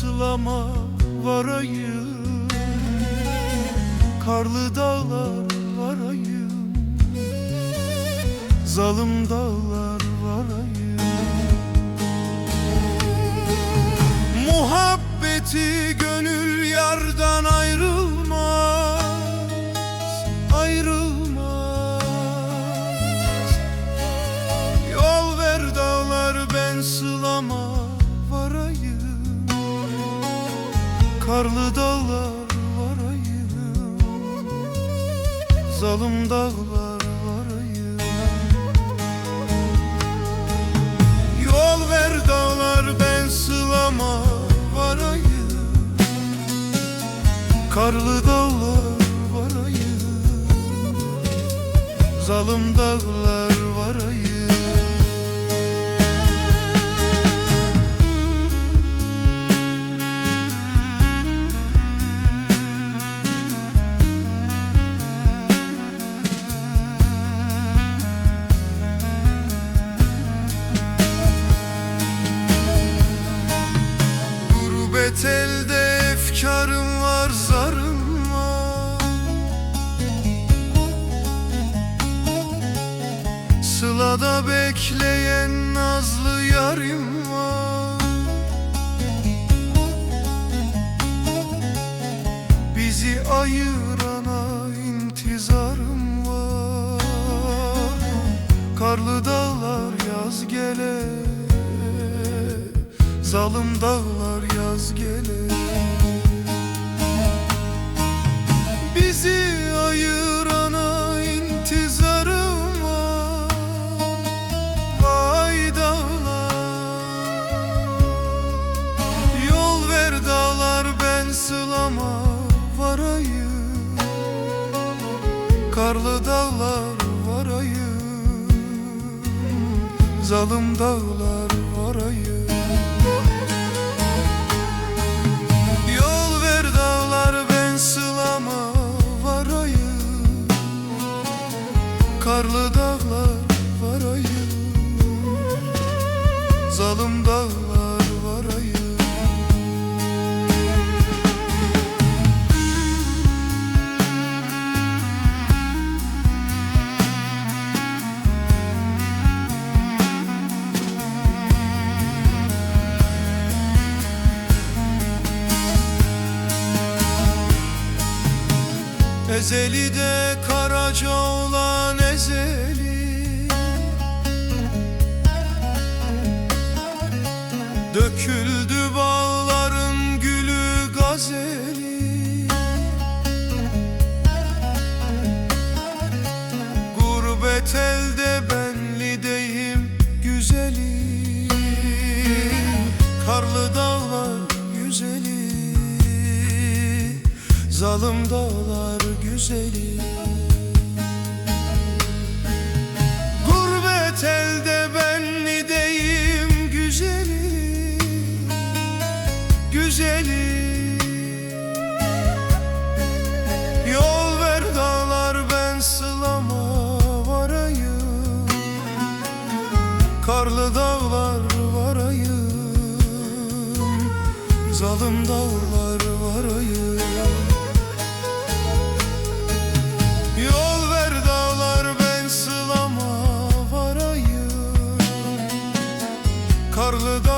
sılama varayım. Karlı dağlar varayım. Zalım dağlar varayım. Muhabbeti gönül yardan Zalım dağlar varayım Yol ver dağlar ben sılama varayım Karlı dağlar varayım Zalım dağlar Gurbet elde efkarım var zarım var. Sılada bekleyen nazlı yarim var. Bizi ayırana intizarım var. Karlı dağlar Zalım dağlar yaz gele Bizi ayırana intizarım var. Vay dağlar. Yol ver dağlar ben sılama varayım. Karlı dağlar varayım. Zalım dağlar varayım Karlı dağlar varayım Zalım dağlar Ezeli de karaca olan ezeli Zalım dağlar güzeli. Gurbet elde benli deyim güzeli. Güzeli. Yol ver dağlar ben sılama varayım. Karlı dağlar varayım. Zalım dağlar Karlı dağlar